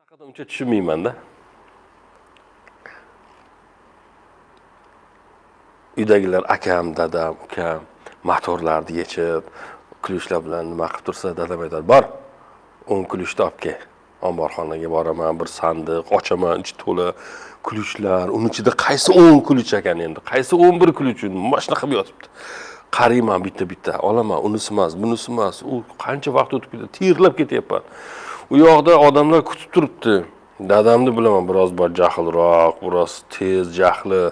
Haqida uncha tushunmaymanda. Uydagilar akam, dadam, ukam motorlarni yechib, kulishlar bilan nima qilib tursa, dadam aytadi, "Bor, 10 kulishni olib kel." Omborxonaga boraman, bir sandiq ochaman, ichi to'la kulishlar. uni ichida qaysi 10 kulich ekan endi? Qaysi 11 kulich? Mana shunaqa qilib yotibdi. Qarayman bitta-bitta, olaman, unisi emas, bunisi emas. U qancha vaqt o'tib ketadi, terlab ketyapman. U yoqda odamlar kutib turibdi. Dadamni bilaman, biroz bor jahlroq, biroz tez, jahli.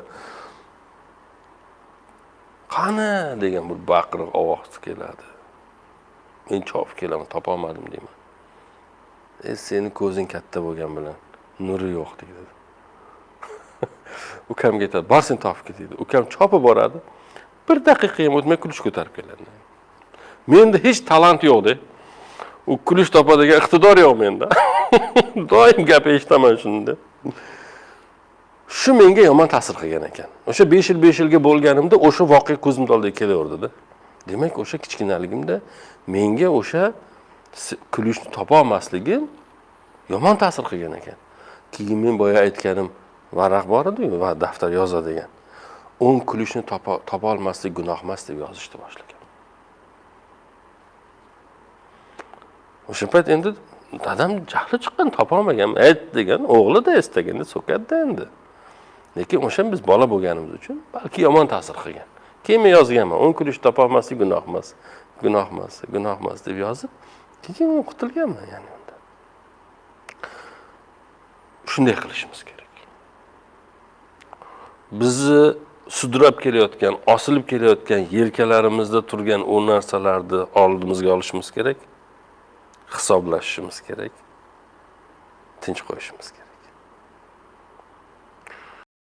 Qani degan bir baqiriq ovoz keladi. Men chopib kelaman, topolmadim deyman. E seni ko'zing katta bo'lgan bilan nuri yo'q deydi. Ukamga aytadi, bor sen topib ket deydi. Ukam chopib boradi. Bir daqiqa ham o'tmay kulish ko'tarib keladi. Menda hech talant yo'q-da. U kulish topadigan iqtidor yo'q menda. Doim gap eshitaman shunda. Shu menga yomon ta'sir qilgan ekan. O'sha 5 yil 5 yilga bo'lganimda o'sha voqea ko'zimni oldiga kelaverdi-da. Demak, o'sha kichkinaligimda menga o'sha kulishni topa olmasligim yomon ta'sir qilgan ekan. Keyin men boya aytganim varaq bor edi-yu, va daftar yozadigan. 10 kulishni topa topa olmaslik gunoh emas deb yozishni boshlagan. O'sha payt endi dadam jahli chiqqan, topolmagan. Ayt degan, o'g'li-da istaganda so'kadi endi. Lekin o'sha biz bola bo'lganimiz uchun balki yomon ta'sir qilgan. Keyin men yozganman, 10 kulish topolmaslik gunoh emas. Gunoh emas, gunoh emas deb yozib, keyin qutulganman ya'ni unda. Shunday qilishimiz kerak. Bizni sudrab kelayotgan, osilib kelayotgan yelkalarimizda turgan u narsalarni oldimizga olishimiz kerak. Hisoblashishimiz kerak. Tinch qo'yishimiz kerak.